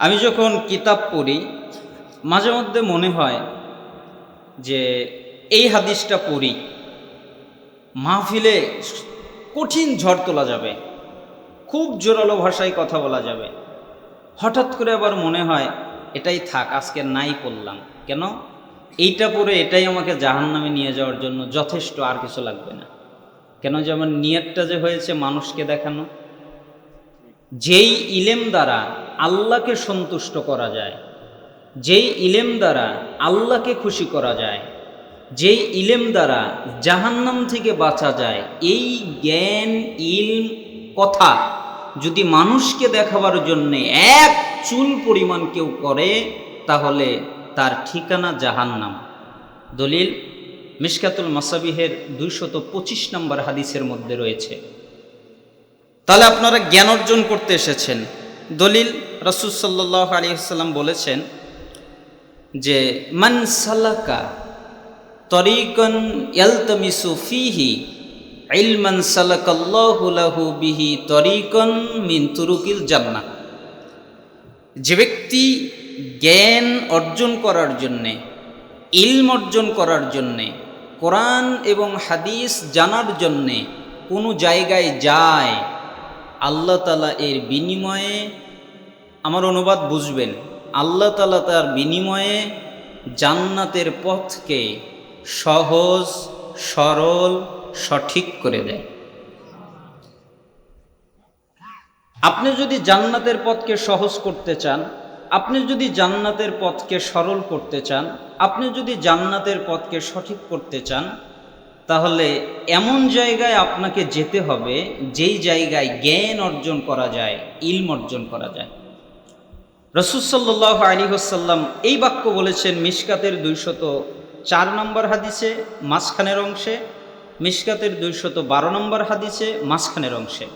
আমি যখন কিতাব পড়ি, মাঝে মধ্যে মনে হয় যে এই হাদিসটা পড়ি, মাহফিলে কঠিন ঝড় তোলা যাবে, খুব জোরালো ভাষায় কথা বলা যাবে। হঠাৎ করে আবার মনে হয়, এটাই থাক, আজকে নাই পড়লাম কেন? এইটা পরে এটাই আমাকে জাহান নামে নিয়ে যাওয়ার জন্য যথেষ্ট, আর কিছু লাগবে না। কেন যে আমার নিয়তটা যে হয়েছে মানুষকে দেখানো? যেই ইলেম দ্বারা আল্লাহকে সন্তুষ্ট করা যায়। যেই ইলেম দ্বারা আল্লাহকে খুশি করা যায়, যেই ইলেম দ্বারা জাহান্নাম থেকে বাঁচা যায়, এই জ্ঞান, ইলম, কথা যদি মানুষকে দেখাবার জন্যে এক চুল পরিমাণ কেউ করে, তাহলে তার ঠিকানা জাহান্নাম। দলিল মিশকাতুল মাসাবিহের দুইশত পঁচিশ নম্বর হাদিসের মধ্যে রয়েছে। তাহলে আপনারা জ্ঞান অর্জন করতে এসেছেন। দলিল রসুল সাল্লাহ আলী সাল্লাম বলেছেন যে, মান সালাকা তরিকন ইয়ালতামিসু ফিহি ইলমান সালাকাল্লাহু লাহু বিহি তরিকন মিন তুরুকিল জান্নাহ। যে ব্যক্তি জ্ঞান অর্জন করার জন্যে, ইলম অর্জন করার জন্যে, কোরআন এবং হাদিস জানার জন্যে কোনো জায়গায় যায় আল্লাহ তালা এর বিনিময়ে আমার অনুবাদ বুঝবেন। আল্লাহ তালা তার বিনিময়ে জান্নাতের পথকে সহজ, সরল, সঠিক করে দেয়। আপনি যদি জান্নাতের পথকে সহজ করতে চান, আপনি যদি জান্নাতের পথকে সরল করতে চান, আপনি যদি জান্নাতের পথকে সঠিক করতে চান তাহলে এমন জায়গায় আপনাকে যেতে হবে, যেই জায়গায় জ্ঞান অর্জন করা যায়, ইলম অর্জন করা যায়। রসুসাল্লাহ আলী হাসাল্লাম এই বাক্য বলেছেন মিশকাতের দুইশত চার নম্বর হাদিসে, মাঝখানের অংশে, মিশকাতের দুইশত বারো নম্বর হাদিসে, মাঝখানের অংশে।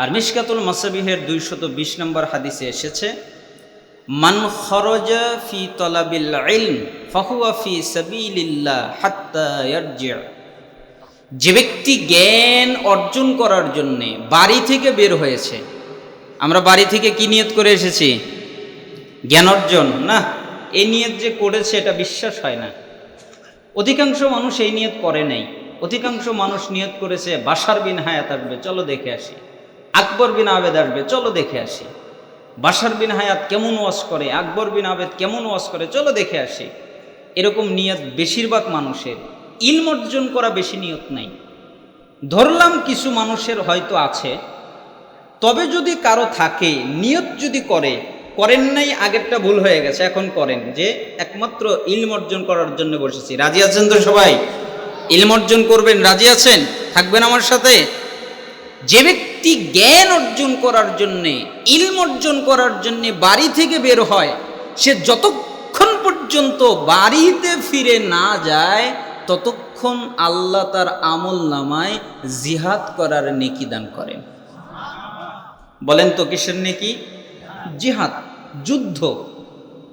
আর মিশকাতুল মাসাবিহের দুইশত বিশ নম্বর হাদিসে এসেছে, মান খরজা ফি তলাবিল ইলম, ফাহুয়া ফি সাবিলিল্লাহ হাত্তা ইয়ারজি' যে ব্যক্তি জ্ঞান অর্জন করার জন্যে বাড়ি থেকে বের হয়েছে, আমরা বাড়ি থেকে কি নিয়ত করে এসেছি? জ্ঞান অর্জন। না এই নিয়ত যে করেছে এটা বিশ্বাস হয় না। অধিকাংশ মানুষ এই নিয়ত করে নাই। অধিকাংশ মানুষ নিয়ত করেছে, বাসার বিন হায়াত আসবে, চলো দেখে আসি। আকবর বিন আবেদ আসবে, চলো দেখে আসি। বাসার বিন হায়াত কেমন ওয়াজ করে, আকবর বিন আবেদ কেমন ওয়াজ করে, চলো দেখে আসি। এরকম নিয়ত বেশিরভাগ মানুষের। ইলম অর্জন করা বেশি নিয়ত নাই। ধরলাম কিছু মানুষের হয়তো আছে, তবে যদি কারও থাকে, নিয়ত যদি করে, করেন নাই, আগেরটা ভুল হয়ে গেছে, এখন করেন। যে একমাত্র ইলম অর্জন করার জন্য বসেছি। রাজি আছেন তো সবাই? ইলম অর্জন করবেন, রাজি আছেন? থাকবেন আমার সাথে? যে ব্যক্তি জ্ঞান অর্জন করার জন্যে, ইলম অর্জন করার জন্যে বাড়ি থেকে বের হয়, সে যতক্ষণ পর্যন্ত বাড়িতে ফিরে না যায় ততক্ষণ আল্লাহ তার আমল নামায় জিহাদ করার নেকি দান করেন বলেন তো কিসের নেকি? জিহাদ, যুদ্ধ।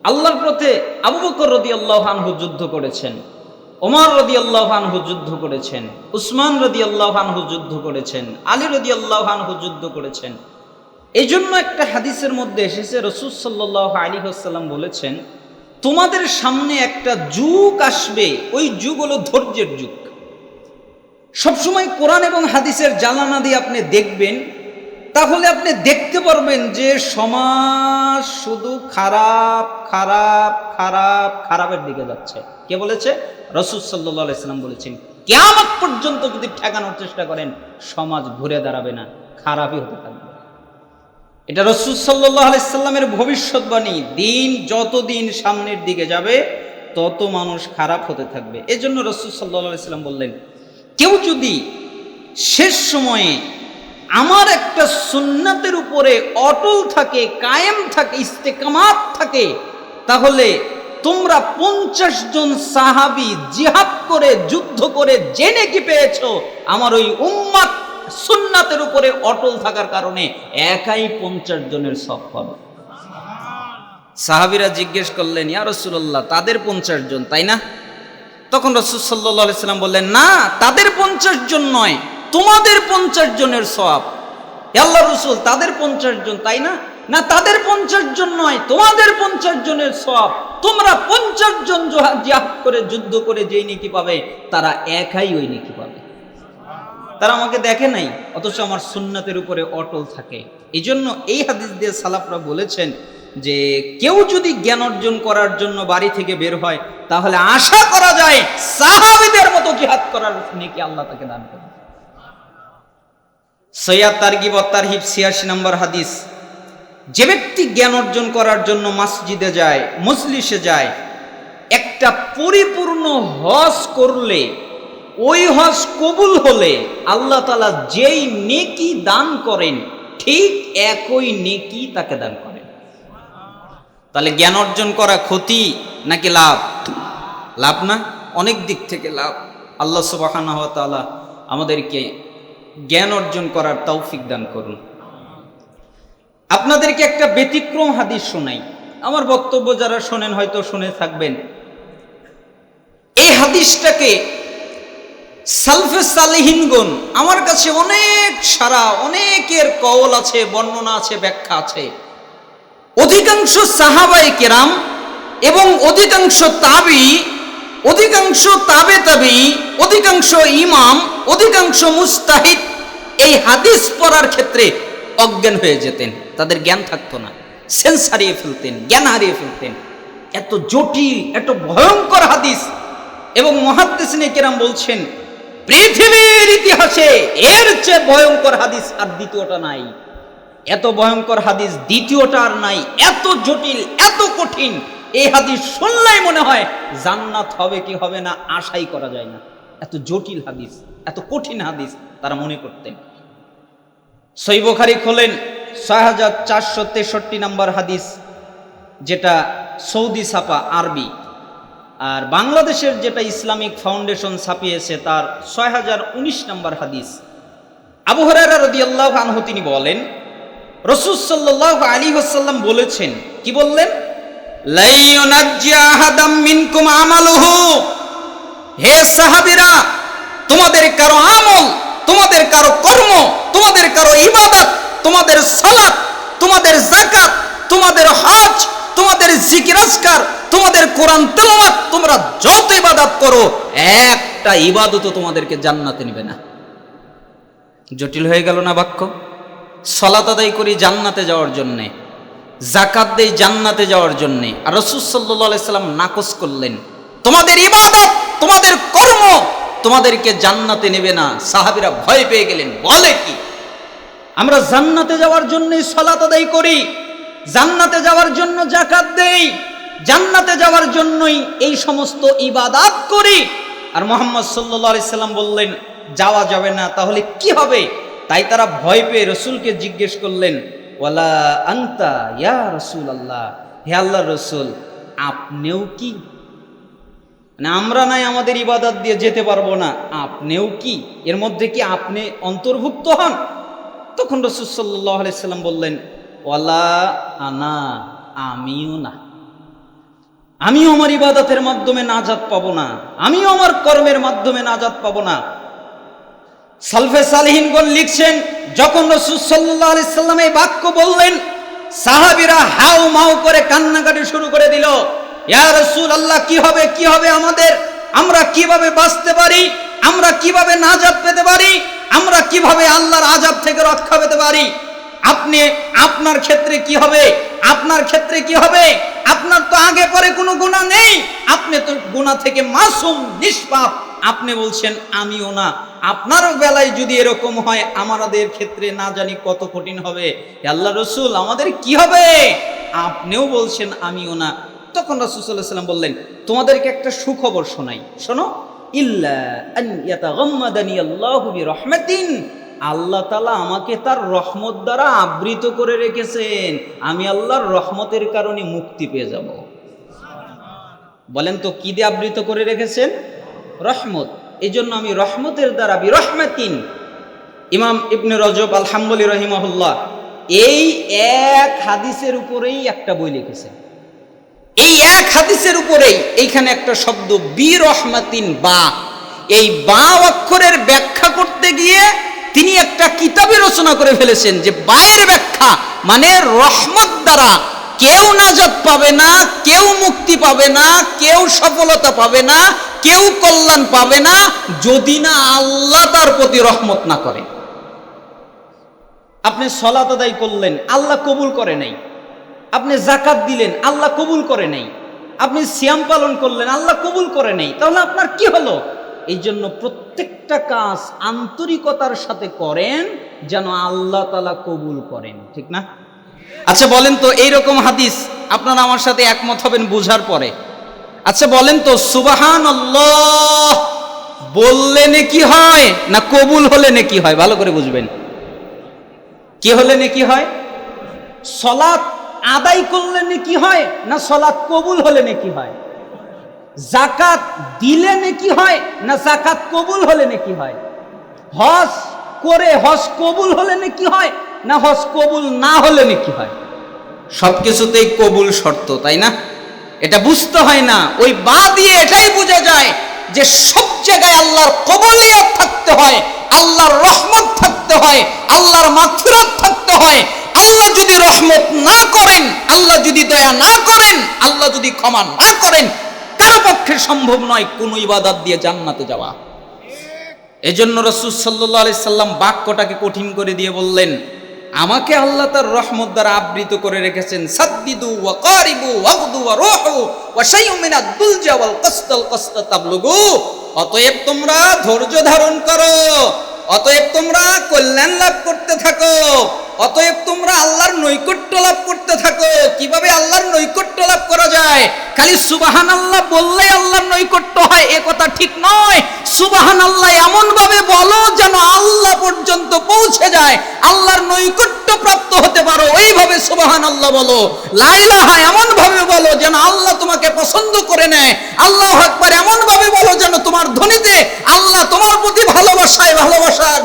আল্লাহর পথে আবু বকর রদি আল্লাহ আনহু যুদ্ধ করেছেন, ওমর রদি আল্লাহ আনহু যুদ্ধ করেছেন, উসমান রদি আল্লাহ আনহু যুদ্ধ করেছেন, আলী রদি আল্লাহ আনহু যুদ্ধ করেছেন। এই জন্য একটা হাদিসের মধ্যে এসেছে, রসুল সাল্লাহ আলী হাসাল্লাম বলেছেন তোমাদের সামনে একটা যুগ আসবে। ওই যুগ হলো ধৈর্যের যুগ। সবসময় কোরআন এবং হাদিসের জ্বালানা দিয়ে আপনি দেখবেন, তাহলে আপনি দেখতে পারবেন যে সমাজ শুধু খারাপ খারাপ খারাপ, খারাপের দিকে যাচ্ছে। কে বলেছে? রসুল সাল্লাম বলেছেন কেমন পর্যন্ত যদি ঠেকানোর চেষ্টা করেন, সমাজ ঘুরে দাঁড়াবে না, খারাপই হতে থাকবে। এটা রসুল সাল্লাহ আলাইসাল্লামের ভবিষ্যৎবাণী দিন যত দিন সামনের দিকে যাবে, তত মানুষ খারাপ হতে থাকবে। এজন্য রসুল সাল্লাহ আলাইসাল্লাম বললেন, কেউ যদি শেষ সময়ে আমার একটা সুন্নাতের উপরে অটল থাকে, কায়েম থাকে, ইস্তেকামাত থাকে, তাহলে তোমরা পঞ্চাশ জন সাহাবি জিহাদ করে, যুদ্ধ করে, জেনে কি পেয়েছ? আমার ওই উম্মাত সুন্নাতের উপরে অটল থাকার কারণে একাই পঞ্চাশ জনের সব পাবে। সাহাবিরা জিজ্ঞেস করলেন, ইয়া রসুল্লাহ তাদের পঞ্চাশ জন, তাই না? তখন রসুল সাল্লাহ সাল্লাম বললেন, না, তাদের পঞ্চাশ জন নয়, তোমাদের পঞ্চাশ জনের সব আল্লাহ রসুল, তাদের পঞ্চাশ জন, তাই না? না, তাদের পঞ্চাশ জন নয়, তোমাদের পঞ্চাশ জনের সব তোমরা পঞ্চাশ জন জোহা- জিহাদ করে, যুদ্ধ করে যেই নেকি পাবে, তারা একাই ওই নেকি পাবে। তারা আমাকে দেখে নাই, অথচ আমার সুন্নাতের উপরে অটল থাকে। এই জন্য এই হাদিস দিয়ে সালাফরা বলেছেন যে, কেউ যদি জ্ঞান অর্জন করার জন্য বাড়ি থেকে বের হয়, তাহলে আশা করা যায় সাহাবিদের মতো জিহাদ করার নেকি আল্লাহ তাকে দান করবে। সৈয়াদ তারগিব তারহিব ছিয়াশি নম্বর হাদিস, যে ব্যক্তি জ্ঞান অর্জন করার জন্য মসজিদে যায়, মজলিসে যায়, একটা পরিপূর্ণ হজ করলে ওই হজ কবুল হলে আল্লাহ তালা যেই নেকি দান করেন, ঠিক একই নেকি তাকে দান করেন। তাহলে জ্ঞান অর্জন করা ক্ষতি নাকি লাভ? লাভ না? অনেক দিক থেকে লাভ। আল্লাহ সুবাহ আমাদেরকে জ্ঞান অর্জন করার তৌফিক দান করুন। আপনাদেরকে একটা ব্যতিক্রম হাদিস শোনাই। আমার বক্তব্য যারা শোনেন হয়তো শুনে থাকবেন। এই হাদিসটাকে সালফে সালেহিনগণ আমার কাছে অনেক সারা অনেকের কওল আছে, বর্ণনা আছে, ব্যাখ্যা আছে। অধিকাংশ সাহাবাই কেরাম এবং অধিকাংশ তাবি, অধিকাংশ তাবে তাবি, অধিকাংশ ইমাম, অধিকাংশ মুস্তাহিদ এই হাদিস পড়ার ক্ষেত্রে অজ্ঞান হয়ে যেতেন। তাদের জ্ঞান থাকতো না। সেন্স হারিয়ে ফেলতেন, জ্ঞান হারিয়ে ফেলতেন। এত জটিল, এত ভয়ঙ্কর হাদিস। এবং মহাদ্দেশিনে কেরাম বলছেন পৃথিবীর ইতিহাসে এর চেয়ে ভয়ঙ্কর হাদিস আর দ্বিতীয়টা নাই। এত ভয়ঙ্কর হাদিস দ্বিতীয়টা আর নাই, এত জটিল, এত কঠিন, এই হাদিস শুনলেই মনে হয় জান্নাত হবে কি হবে না, আশাই করা যায় না। এত জটিল হাদিস, এত কঠিন হাদিস তারা মনে করতেন। সৈবখারি খোলেন ছয় হাজার চারশো তেষট্টি নম্বর হাদিস, যেটা সৌদি ছাপা আরবি। আর বাংলাদেশের যেটা ইসলামিক ফাউন্ডেশন ছাপিয়েছে তার ছয় হাজার উনিশ নম্বর হাদিস। আবু হরারা রদিয়াল্লাহ আনহু তিনি বলেন, রসুল সাল্লাহ আলী হাসাল্লাম বলেছেন, কি বললেন? হে সাহাবিরা, তোমাদের কারও আমল, তোমাদের কারও কর্ম, তোমাদের কারও ইবাদত, তোমাদের সালাত, তোমাদের জাকাত তোমাদের হজ, তোমাদের জিকিরাজকার তোমাদের কোরআন তেলাওয়াত, তোমরা যত ইবাদত করো, একটা ইবাদতও তোমাদেরকে জান্নাতে নেবে না। জটিল হয়ে গেল না বাক্য? সলাত আদায় করি জান্নাতে যাওয়ার জন্যে জাকাত দেই জান্নাতে যাওয়ার জন্যে, আর রসুল সাল্লাহ নাকচ করলেন। তোমাদের ইবাদত, তোমাদের কর্ম তোমাদেরকে জান্নাতে নেবে না। সাহাবিরা ভয় পেয়ে গেলেন, বলে কি? আমরা জান্নাতে যাওয়ার জন্যই সলাত আদায় করি, জান্নাতে যাওয়ার জন্য জাকাত দেই। জান্নাতে যাওয়ার জন্যই এই সমস্ত ইবাদাত করি। আর মোহাম্মদ সাল্লাহ সাল্লাম বললেন, যাওয়া যাবে না, তাহলে কি হবে? তাই তারা ভয় পেয়ে রসুলকে জিজ্ঞেস করলেন, ওয়ালা আন্তা ইয়া রসুল আল্লাহ হে আল্লাহ রসুল, আপনিও কি? মানে আমরা নাই আমাদের ইবাদত দিয়ে যেতে পারব না, আপনিও কি? এর মধ্যে কি আপনি অন্তর্ভুক্ত হন? তখন রসুল সাল্লাহ সাল্লাম বললেন, ওয়ালা আনা, আমিও না। আমিও আমার ইবাদতের মাধ্যমে নাজাত পাবো না। আমিও আমার কর্মের মাধ্যমে নাজাত পাবো না। সালফে সালহিনগণ লিখছেন, যখন রসুল সাল্লাহ এই বাক্য বললেন, সাহাবিরা হাউ মাউ করে কান্নাকাটি শুরু করে দিল, ইয়া রসুল আল্লাহ কি হবে কি হবে আমাদের? আমরা কীভাবে বাঁচতে পারি? আমরা কীভাবে নাজাত পেতে পারি? আমরা কীভাবে আল্লাহর আজাব থেকে রক্ষা পেতে পারি? আপনি আপনার ক্ষেত্রে কি হবে? আপনার ক্ষেত্রে কি হবে? আপনার তো আগে পরে কোনো গুণা নেই। আপনি তো গুণা থেকে মাসুম, নিষ্পাপ। আপনি বলছেন, আমিও না। আপনারও বেলায় যদি এরকম হয় আমাদের ক্ষেত্রে না জানি কত কঠিন হবে। আল্লাহ রসুল, আমাদের কি হবে? আপনিও বলছেন, আমিও না। তখন সাল্লাম বললেন, তোমাদেরকে একটা সুখবর শোনাই। শোনো, ইল্লা আল্লাহু আল্লাহ তালা আমাকে তার রহমত দ্বারা আবৃত করে রেখেছেন। আমি আল্লাহর রহমতের কারণে মুক্তি পেয়ে যাব। বলেন তো, কি দিয়ে আবৃত করে রেখেছেন? রহমত। এই জন্য আমি রহমতের দ্বারা বিরহমাতিন। ইমাম ইবনে রজব আলহাম্বলি রহিমাহুল্লাহ এই এক হাদিসের উপরেই একটা বই লিখেছেন। এই এক হাদিসের উপরেই এইখানে একটা শব্দ বি রহমাতিন বা। এই বা অক্ষরের ব্যাখ্যা করতে গিয়ে তিনি একটা কিতাবে রচনা করে ফেলেছেন যে বায়ের ব্যাখ্যা মানে রহমত দ্বারা কেউ নাজাত পাবে না, কেউ মুক্তি পাবে না, কেউ সফলতা পাবে না, কেউ কল্যাণ পাবে না, যদি না আল্লাহ তার প্রতি রহমত না করে। আপনি সলাত আদায় করলেন, আল্লাহ কবুল করে নাই। আপনি জাকাত দিলেন, আল্লাহ কবুল করে নাই। আপনি সিয়াম পালন করলেন, আল্লাহ কবুল করে নেই। তাহলে আপনার কি হলো? এই জন্য প্রত্যেকটা কাজ আন্তরিকতার সাথে করেন যেন আল্লাহ তালা কবুল করেন, ঠিক না? আচ্ছা বলেন তো এইরকম হাদিস, আপনারা আমার সাথে একমত হবেন বুঝার পরে। আচ্ছা বলেন তো সুবাহান বললে নাকি হয় না কবুল হলে নাকি হয়? ভালো করে বুঝবেন। কি হলে নাকি হয়? সলাৎ আদায় করলে নাকি হয় না সলাৎ কবুল হলে নাকি হয়? জাকাত দিলে নাকি হয় না জাকাত কবুল হলে নাকি হয়? হজ করে হজ কবুল হলে নাকি হয় না হজ কবুল না হলে নাকি হয়? সব কিছুতেই কবুল শর্ত, তাই না? এটা বুঝতে হয় না, ওই বা দিয়ে এটাই বোঝা যায় যে সব জায়গায় আল্লাহর কবলিয়ত থাকতে হয়, আল্লাহর রহমত থাকতে হয়, আল্লাহর মাথুরত থাকতে হয়। আল্লাহ যদি রহমত না করেন, আল্লাহ যদি দয়া না করেন, আল্লাহ যদি ক্ষমা না করেন কারও পক্ষে সম্ভব নয় কোনো ইবাদত দিয়ে জান্নাতে যাওয়া। এজন্য রসুল সাল্লাহ আলি সাল্লাম বাক্যটাকে কঠিন করে দিয়ে বললেন, আমাকে আল্লাহ তার রহমত দ্বারা আবৃত করে রেখেছেন। তাবলুগু। অতএব তোমরা ধৈর্য ধারণ করো। অতএব তোমরা কল্যাণ লাভ করতে থাকো। অতএব তোমরা আল্লাহর নৈকট্য লাভ করতে থাকো। কীভাবে আল্লাহর নৈকট্য লাভ করা যায়? খালি সুবাহান আল্লাহ বললেই আল্লাহর নৈকট্য হয়, এ কথা ঠিক নয়। সুবাহান আল্লাহ এমন ভাবে বলো যেন পৌঁছে যায়, আল্লাহর নৈকট্য প্রাপ্ত হতে পারো। ওইভাবে সুবাহান আল্লাহ বলো। লাইলাহা এমন ভাবে বলো যেন আল্লাহ তোমাকে পছন্দ করে নেয়। আল্লাহ একবার এমন ভাবে বলো যেন তোমার ধ্বনিতে আল্লাহ তোমার প্রতি ভালোবাসায় ভালোবাসার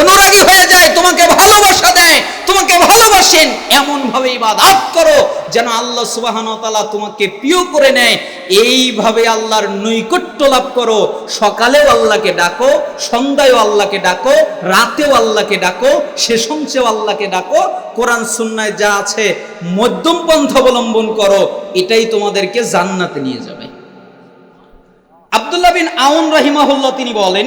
অনুরাগী হয়ে যায়, তোমাকে ভালোবাসা দেয়, তোমাকে ভালোবাসেন এমন ভাবে ইবাদত করো, যেন আল্লাহ সুবাহান তাআলা তোমাকে প্রিয় করে নেয়। এইভাবে আল্লাহর নৈকট্য লাভ করো। সকালেও আল্লাহকে ডাকো, সন্ধ্যায়ও আল্লাহকে ডাকো, রাতেও আল্লাহকে ডাকো শেষ অংশেও আল্লাহকে ডাকো। কোরআন সুন্নায় যা আছে, মধ্যম পন্থা অবলম্বন করো, এটাই তোমাদেরকে জান্নাতে নিয়ে যাবে। আব্দুল্লাহ বিন আউন রাহিমাহুল্লাহ তিনি বলেন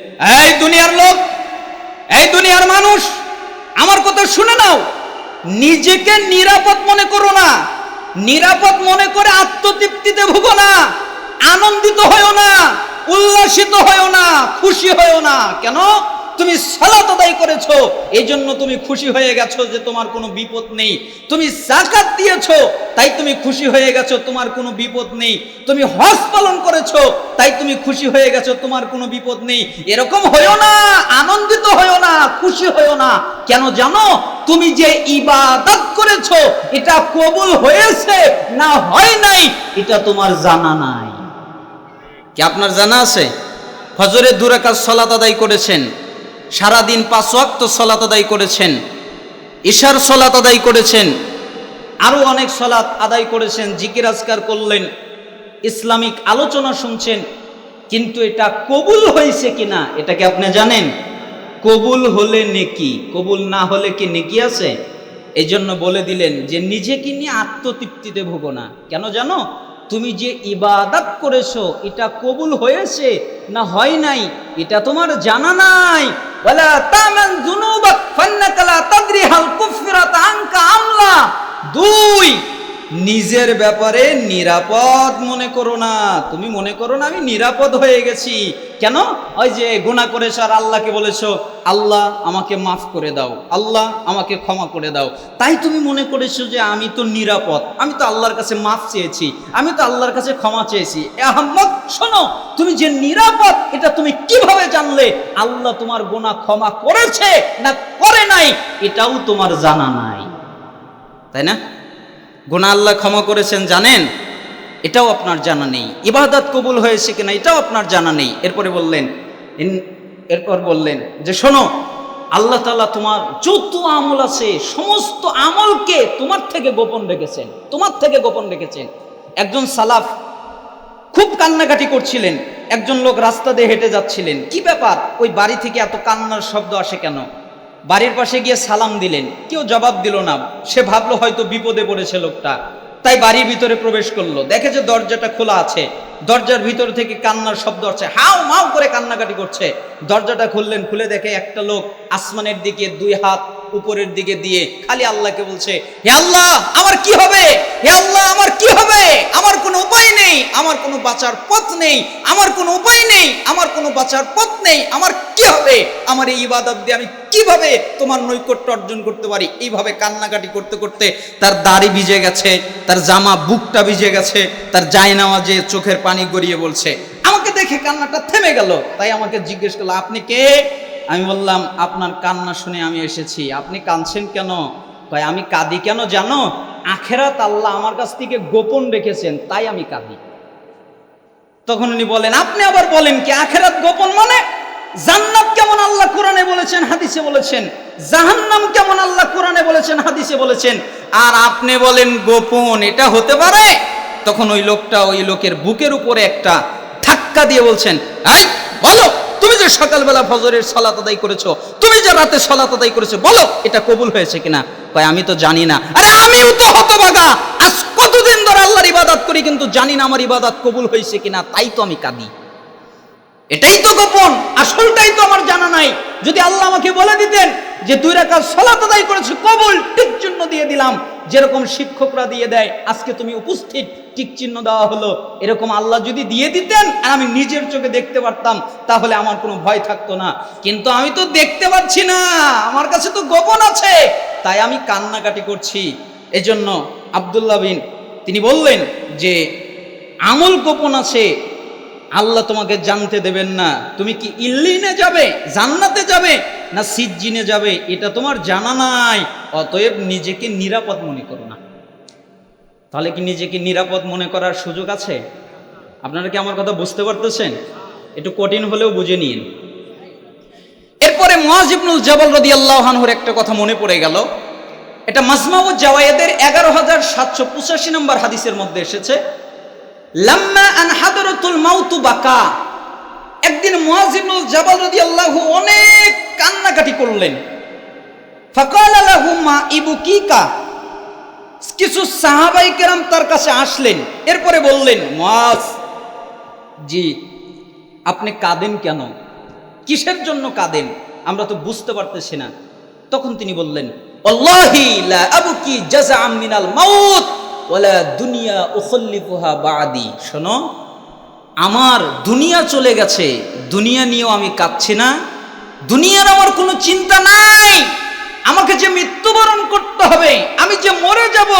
এই দুনিয়ার লোক, এই দুনিয়ার মানুষ, আমার কথা শুনে নাও। নিজেকে নিরাপদ মনে করো না। নিরাপদ মনে করে আত্মতৃপ্তিতে ভুগো না। আনন্দিত হয়েও না। উল্লাসিত হয়েও না। খুশি হয়েও না। কেন? তুমি সালাত আদায় করেছ। এই জন্য তুমি খুশি হয়ে গেছো যে তোমার কোনো বিপদ নেই। তুমি জাকাত দিয়েছ, তাই তুমি খুশি হয়ে গেছো, তোমার কোনো বিপদ নেই। তুমি হজ পালন করেছ, তাই তুমি খুশি হয়ে গেছো, তোমার কোনো বিপদ নেই। এরকম হয়েও না, আনন্দিত হয়েও না, খুশি হয়েও না। কেন জানো? তুমি যে ইবাদত করেছ, এটা কবুল হয়েছে না হয় নাই, এটা তোমার জানা নাই। কি আপনার জানা আছে? ফজরের দুরাকাত সলাত আদায় করেছেন। সারাদিন পাঁচ ওয়াক্ত সলাত আদায় করেছেন, ঈশার সলাত আদায় করেছেন আরও অনেক সলাত আদায় করেছেন, জিকির আজকার করলেন, ইসলামিক আলোচনা শুনছেন, কিন্তু এটা কবুল হয়েছে কিনা, এটা কি আপনি জানেন? কবুল হলে নেকি, কবুল না হলে কি নেকি আছে? এই জন্য বলে দিলেন যে নিজেকে নিয়ে আত্মতৃপ্তিতে ভোগো না। কেন জানো? তুমি যে ইবাদত করেছ, এটা কবুল হয়েছে না হয় নাই, এটা তোমার জানা নাই। ওয়ালা তামান যুনুবাক ফান্নাকা লা তাদরি হাল কুফিরাত আনকা আমলা দুই নিজের ব্যাপারে নিরাপদ মনে করো না। তুমি মনে করো না আমি নিরাপদ হয়ে গেছি। কেন? ওই যে গুণা করেছ আর আল্লাহকে বলেছ, আল্লাহ আমাকে মাফ করে দাও। আল্লাহ আমাকে ক্ষমা করে দাও। তাই তুমি মনে করেছ যে আমি তো নিরাপদ। আমি তো আল্লাহর কাছে মাফ চেয়েছি। আমি তো আল্লাহর কাছে ক্ষমা চেয়েছি। আহম্মদ, শোনো, তুমি যে নিরাপদ, এটা তুমি কীভাবে জানলে? আল্লাহ তোমার গোনা ক্ষমা করেছে না করে নাই? এটাও তোমার জানা নাই। তাই না? গুণা আল্লাহ ক্ষমা করেছেন, জানেন? এটাও আপনার জানা নেই। ইবাদত কবুল হয়েছে কিনা, এটাও আপনার জানা নেই। এরপরে বললেন এরপর বললেন যে, শোনো, আল্লাহ তাআলা তোমার যত আমল আছে, সমস্ত আমলকে তোমার থেকে গোপন রেখেছেন, তোমার থেকে গোপন রেখেছেন। একজন সালাফ খুব কান্নাকাটি করছিলেন, একজন লোক রাস্তা দিয়ে হেঁটে যাচ্ছিলেন। কি ব্যাপার? ওই বাড়ি থেকে এত কান্নার শব্দ আসে কেন? বাড়ির পাশে গিয়ে সালাম দিলেন। কেউ জবাব দিল না। সে ভাবলো হয়তো বিপদে পড়েছে লোকটা। তাই বাড়ির ভিতরে প্রবেশ করল। দেখে যে দরজাটা খোলা আছে। দরজার ভিতর থেকে কান্নার শব্দ আসছে। হাও মাও করে কান্নাকাটি করছে। দরজাটা খুললেন, খুলে দেখে একটা লোক আসমানের দিকে দুই হাত উপরের দিকে দিয়ে খালি আল্লাহকে বলছে, হে আল্লাহ, আমার কি হবে? হে আল্লাহ, আমার কি হবে? আমার কোনো উপায় নেই, আমার কোনো বাঁচার পথ নেই, আমার কোনো উপায় নেই, আমার কোনো বাঁচার পথ নেই, আমার কি হবে? আমার এই ইবাদত দিয়ে আমি কীভাবে তোমার নৈকট্য অর্জন করতে পারি? এইভাবে কান্নাকাটি করতে করতে তার দাড়ি ভিজে গেছে, তার জামা, বুকটা ভিজে গেছে, তার জায়নামাজে চোখের পানি গড়িয়ে বলছে, আমাকে দেখে কান্নাটা থেমে গেল। তাই আমাকে জিজ্ঞেস করল, আপনি কে? আমি বললাম, আপনার কান্না শুনে আমি এসেছি। আপনি কাঁদছেন কেন? কয়, আমি কাঁদি কেন জানো? আখেরাত আল্লাহ আমার কাছ থেকে গোপন রেখেছেন, তাই আমি কাঁদি। তখন উনি বলেন, আপনি আবার বলেন কি, আখেরাত গোপন মানে? জান্নাত কেমন আল্লাহ কোরআনে বলেছেন, হাদিসে বলেছেন? জাহান্নাম কেমন আল্লাহ কোরআনে বলেছেন, হাদিসে বলেছেন? আর আপনি বলেন, গোপন, এটা হতে পারে? তখন ওই লোকটা ওই লোকের বুকের উপরে একটা ধাক্কা দিয়ে বলছেন, এই, বলো, তুমি যে সকালবেলা ফজরের সলাত আদায় করেছ, তুমি যে রাতে সলাত আদায় করেছ, বলো, এটা কবুল হয়েছে কিনা? কয়, আমি তো জানি না। আরে আমিও তো হতবাগা আজ কতদিন ধরে আল্লাহর ইবাদত করি, কিন্তু জানি না আমার ইবাদত কবুল হয়েছে কিনা, তাই তো আমি কাঁদি। এটাই তো গোপন, আসলটাই তো আমার জানা নাই। যদি আল্লাহ আমাকে বলে দিতেন যে, দুই রাকাত সলাত আদায় করেছে, কবুল ঠিক জন্য দিয়ে দিলাম। যেরকম শিক্ষকরা দিয়ে দেয়, আজকে তুমি উপস্থিত। টিক চিহ্ন দেওয়া হলো। এরকম আল্লাহ যদি দিয়ে দিতেন আর আমি নিজের চোখে দেখতে পারতাম, তাহলে আমার কোনো ভয় থাকতো না। কিন্তু আমি তো দেখতে পাচ্ছি না, আমার কাছে তো গোপন আছে। তাই আমি কান্নাকাটি করছি। এজন্য আব্দুল্লাহ বিন, তিনি বললেন যে, আমল গোপন আছে, আল্লাহ তোমাকে জানতে দেবেন না। তুমি কি ইল্লিনে যাবে, জান্নাতে যাবে, না সিজ্জিনে যাবে, এটা তোমার জানা নাই, অতএব নিজেকে নিরাপদ মনে করো না। তাহলে কি নিজেকে নিরাপদ মনে করার সুযোগ আছে? আপনারা কি আমার কথা বুঝতে পারতেছেন? একটু কঠিন হলেও বুঝে নিন। এরপরে মুয়াজিবনুল জবল রদি আল্লাহানহুর একটা কথা মনে পড়ে গেল। এটা মাজমাউদ জাওয়ায়েদের এগারো হাজার সাতশো পঁচাশি নম্বর হাদিসের মধ্যে এসেছে। লাম্মা আন হাদরাতুল মাউতু বাকা। একদিন মুয়াজিবুল জাবাল রাদিয়াল্লাহু অনেক কান্নাকাটি করলেন। ফাকাল লাহু মা ইবুকিকা। কিছু সাহাবাই কেরাম তার কাছে আসলেন, এরপরে বললেন মুয়াজ জি, আপনি কাঁদেন কেন? কিসের জন্য কাঁদেন? আমরা তো বুঝতে পারতেছি না। তখন তিনি বললেন শোনো, আমার দুনিয়া চলে গেছে, দুনিয়া নিয়েও আমি কাঁদছি না, দুনিয়ার আমার কোনো চিন্তা নাই। আমাকে যে মৃত্যুবরণ করতে হবে, আমি যে মরে যাব,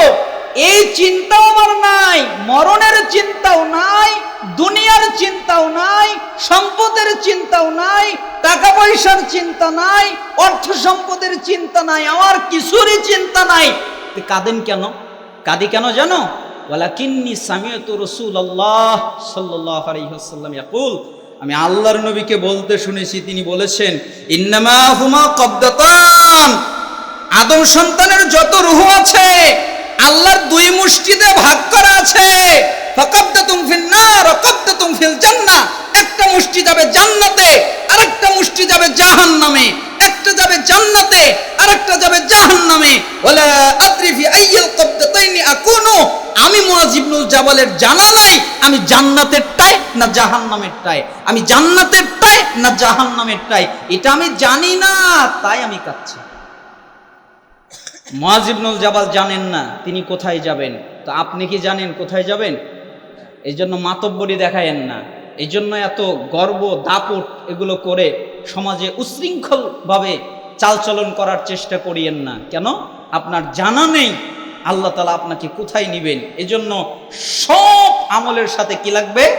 এই চিন্তাও আমার নাই, মরণের চিন্তাও নাই, দুনিয়ার চিন্তাও নাই, সম্পদের চিন্তাও নাই টাকা পয়সার চিন্তা নাই, অর্থ সম্পদের চিন্তা নাই, আমার কিছুরই চিন্তা নাই। কাঁদেন কেন? কাঁদি কেন জানো? ওয়ালাকিন্নি সামিয়তু রাসূলুল্লাহ সাল্লাল্লাহু আলাইহি ওয়াসাল্লাম ইয়াকুল আমি আল্লাহর নবীকে বলতে শুনেছি, তিনি বলেছেন, ইন্নামা হুমা কব্দতান। আদম সন্তানের যত রুহ আছে, আল্লাহর দুই মুষ্টিতে ভাগ করা আছে। ফাকাবদাতুম ফিন নার ওয়া কাবদাতুম ফিল জান্নাহ। একটা মুষ্টি যাবে জান্নাতে, আরেকটা মুষ্টি যাবে জাহান্নামে। একটা যাবে জান্নাতে, আরেকটা যাবে জাহান্নামে। ওয়ালা আদ্রি ফি আইয়াল আমি মুয়াজিবনুল জাবালের জানা নাই, আমি জান্নাতেরটাই না জাহান্নামেরটাই আমি জান্নাতেরটাই না জাহান্নামেরটাই এটা আমি জানি না, তাই আমি কাঁদছি। মহাজিবনুল জাবাল জানেন না, তিনি কোথায় যাবেন? তো আপনি কি জানেন কোথায় যাবেন? এই জন্য মাতব্বরি দেখায়েন না। এই জন্য এত গর্ব, দাপট এগুলো করে সমাজে উশৃঙ্খলভাবে চালচলন করার চেষ্টা করিয়েন না। কেন? আপনার জানা নেই আল্লাহ তালা আপনাকে কোথায় নিবেন। এজন্য সব আমলের সাথে কি লাগবে?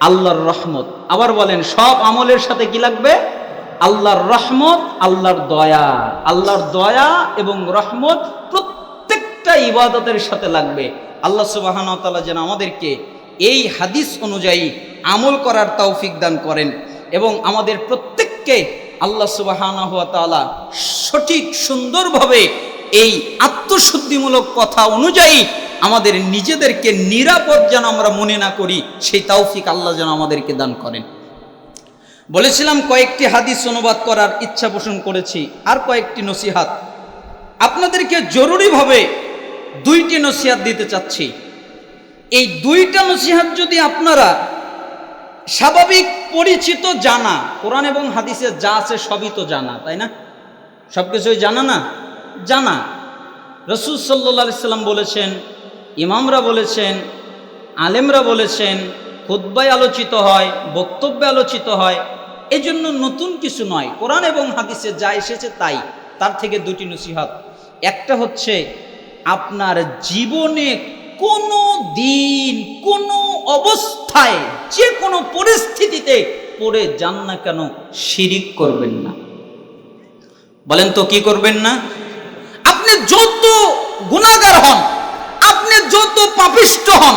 আল্লাহর রহমত। আবার বলেন, সব আমলের সাথে কি লাগবে? আল্লাহর রহমত, আল্লাহর দয়া। আল্লাহর দয়া এবং রহমত প্রত্যেকটা ইবাদতের সাথে লাগবে। আল্লাহ সুবাহান তাআলা যেন আমাদেরকে এই হাদিস অনুযায়ী আমল করার তৌফিক দান করেন এবং আমাদের প্রত্যেককে আল্লাহ সুবাহান তাআলা সঠিক সুন্দরভাবে এই আত্মশুদ্ধিমূলক কথা অনুযায়ী আমাদের নিজেদেরকে নিরাপদ যেন আমরা মনে না করি, সেই তৌফিক আল্লাহ যেন আমাদেরকে দান করেন। বলেছিলাম কয়েকটি হাদিস অনুবাদ করার ইচ্ছা পোষণ করেছি, আর কয়েকটি নসিহাত। আপনাদেরকে জরুরিভাবে দুইটি নসিহাত দিতে চাচ্ছি। এই দুইটা নসিহাত যদি আপনারা স্বাভাবিক পরিচিত জানা, কোরআন এবং হাদিসে যা আছে সবই তো জানা, তাই না? সব কিছুই জানা না? জানা। রসুল সাল্লা সাল্লাম বলেছেন, ইমামরা বলেছেন, আলেমরা বলেছেন খুদ্বায় আলোচিত হয়, বক্তব্যে আলোচিত হয় এই জন্য নতুন কিছু নয়। কোরআন এবং হাদিসে যা এসেছে তাই, তার থেকে দুটি নসিহত। একটা হচ্ছে, আপনার জীবনে কোনো দিন, কোনো অবস্থায়, যে কোনো পরিস্থিতিতে পড়ে যান না কেন, শিরিক করবেন না। বলেন তো কি করবেন না? আপনি যত গুণাগার হন, আপনি যত পাপিষ্ট হন,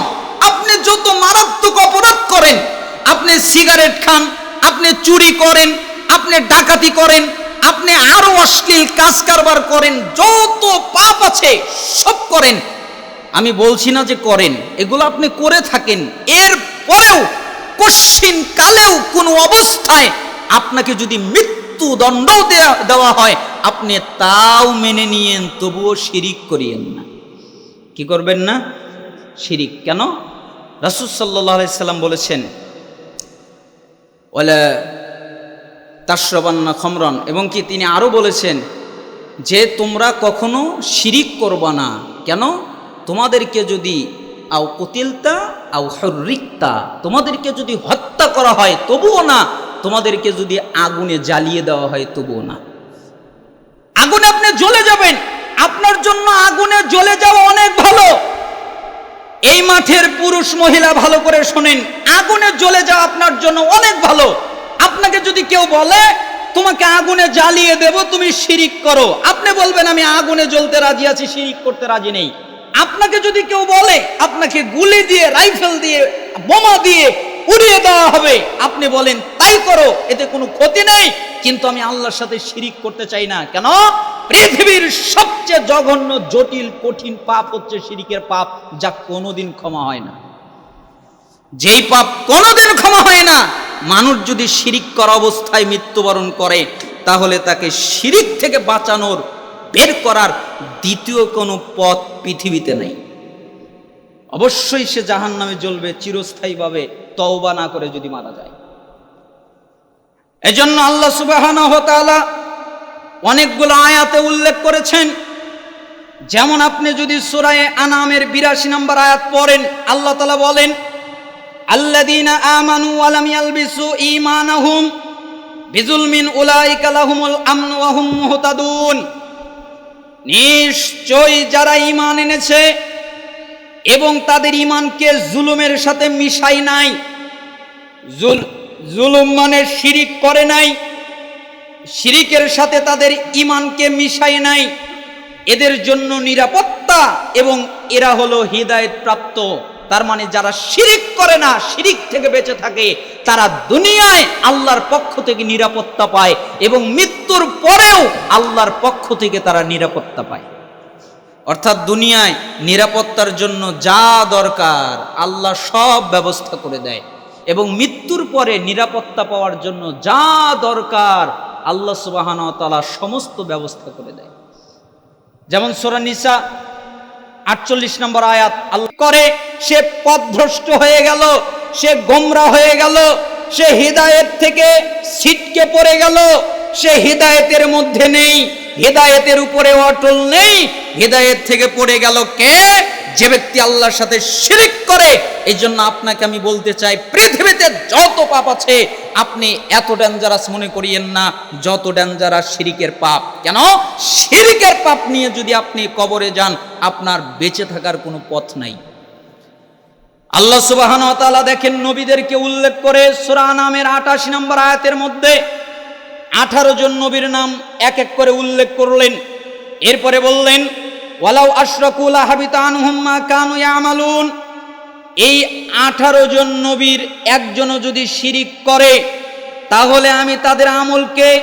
আপনি যত মারাত্মক অপরাধ করেন, আপনি সিগারেট খান, আপনি চুরি করেন, আপনি ডাকাতি করেন, আপনি আরও অশ্লীল কাজ কারবার করেন, যত পাপ আছে সব করেন আমি বলছি না যে করেন, এগুলো আপনি করে থাকেন। এর পরেও কশ্চিন কালেও কোনো অবস্থায় আপনাকে যদি মৃত্যু দণ্ড দেওয়া হয়, আপনি তাও মেনে নিয়েন, তবুও শিরিক করিয়েন না। কি করবেন না? শিরিক। কেন? রাসুল সাল্লাহ সাল্লাম বলেছেন ওলা তাশ্রবান্না খমরন। এবং কি তিনি আরও বলেছেন, যে তোমরা কখনো শিরিক করবা না। কেন? তোমাদেরকে যদি আও কতিলতা, আও হরিকতা তোমাদেরকে যদি হত্যা করা হয়, তবুও না। তোমাদেরকে যদি আগুনে জ্বালিয়ে দেওয়া হয়, তবুও না। আগুনে আপনি জ্বলে যাবেন। আপনার জন্য আগুনে জ্বলে যাওয়া অনেক ভালো। এই মাঠের পুরুষ মহিলা ভালো করে শোনেন। আগুনে জ্বলে যাওয়া আপনার জন্য অনেক ভালো। আপনাকে যদি কেউ বলে, তোমাকে আগুনে জ্বালিয়ে দেব, তুমি শিরিক করো। আপনি বলবেন, আমি আগুনে জ্বলতে রাজি আছি, শিরিক করতে রাজি নেই। আপনাকে যদি কেউ বলে, আপনাকে গুলি দিয়ে, রাইফেল দিয়ে, বোমা দিয়ে উড়িয়ে দেওয়া হবে, আপনি বলেন, তাই করো, এতে কোনো ক্ষতি নেই। কিন্তু আমি আল্লাহর সাথে শিরিক করতে চাই না। কেন? পৃথিবীর সবচেয়ে জঘন্য, জটিল, কঠিন পাপ হচ্ছে শিরিকের পাপ, যা কোনোদিন ক্ষমা হয় না। যেই পাপ কোনোদিন ক্ষমা হয় না, মানুষ যদি শিরিক করা অবস্থায় মৃত্যুবরণ করে, তাহলে তাকে শিরিক থেকে বাঁচানোর বের করার দ্বিতীয় কোনো পথ পৃথিবীতে নেই। অবশ্যই সে জাহান নামে জ্বলবে চিরস্থায়ীভাবে, তওবা না করে যদি মারা যায়। এজন্য আল্লাহ সুবাহান অনেকগুলো আয়াতে উল্লেখ করেছেন। যেমন আপনি যদি সুরায় আনামের বিরাশি নম্বর আয়াত পড়েন, আল্লাহ তালা বলেন আল্লাদিনা আমানু বিজুলমিন নিশ্চয়ই যারা ইমান এনেছে এবং তাদের ইমানকে জুলুমের সাথে মিশাই নাই, জুল, জুলুম মানে শিরিক করে নাই, শিরিকের সাথে তাদের ইমানকে মিশাই নাই। এদের জন্য নিরাপত্তা এবং এরা হলো হৃদায়ত প্রাপ্ত তার মানে যারা শিরিক করে না, শিরিক থেকে বেঁচে থাকে, তারা দুনিয়ায় আল্লাহর পক্ষ থেকে নিরাপত্তা পায় এবং মৃত্যুর পরেও আল্লাহর পক্ষ থেকে তারা নিরাপত্তা পায়। অর্থাৎ দুনিয়ায় নিরাপত্তার জন্য যা দরকার, আল্লাহ সব ব্যবস্থা করে দেয় এবং মৃত্যুর পরে নিরাপত্তা পাওয়ার জন্য যা দরকার, আল্লাহ সুবাহান তালা সমস্ত ব্যবস্থা করে দেয়। যেমন সোরা নিসা আটচল্লিশ নম্বর আয়াত, আল্লাহ করে, সে পথভ্রষ্ট হয়ে গেল, সে গোমরা হয়ে গেল, সে হৃদায়ত থেকে ছিটকে পড়ে গেল, সে হৃদায়তের মধ্যে নেই, হেদায়েতের উপরে অটল নেই, হেদায়েত থেকে পড়ে গেল কে? যে ব্যক্তি আল্লাহর সাথে শিরিক করে এই জন্য আপনাকে আমি বলতে চাই, পৃথিবীতে যত পাপ আছে আপনি এত ডেঞ্জারাস মনে করিয়েন না, যত ডেঞ্জারাস শিরিকের পাপ। কেন? শিরিকের পাপ নিয়ে যদি আপনি কবরে যান, আপনার বেঁচে থাকার কোনো পথ নাই। আল্লাহ সুবাহান দেখেন নবীদেরকে উল্লেখ করে সূরা নামের আটাশি নম্বর আয়াতের মধ্যে আঠারো জন নবীর নাম এক এক করে উল্লেখ করলেন। এরপরে বললেন, ওয়ালাউ আশরাকুল হাবিতানহুম মা কানু ইয়ামালুন। এই আঠারো জন নবীর একজনও যদি শিরিক করে, তাহলে আমি তাদের আমলকে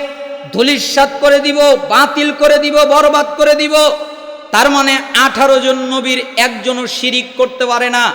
ধুলিস্বাত করে দিব, বাতিল করে দিব, বরবাদ করে দিব। তার মানে আঠারো জন নবীর একজনও শিরিক করতে পারে না।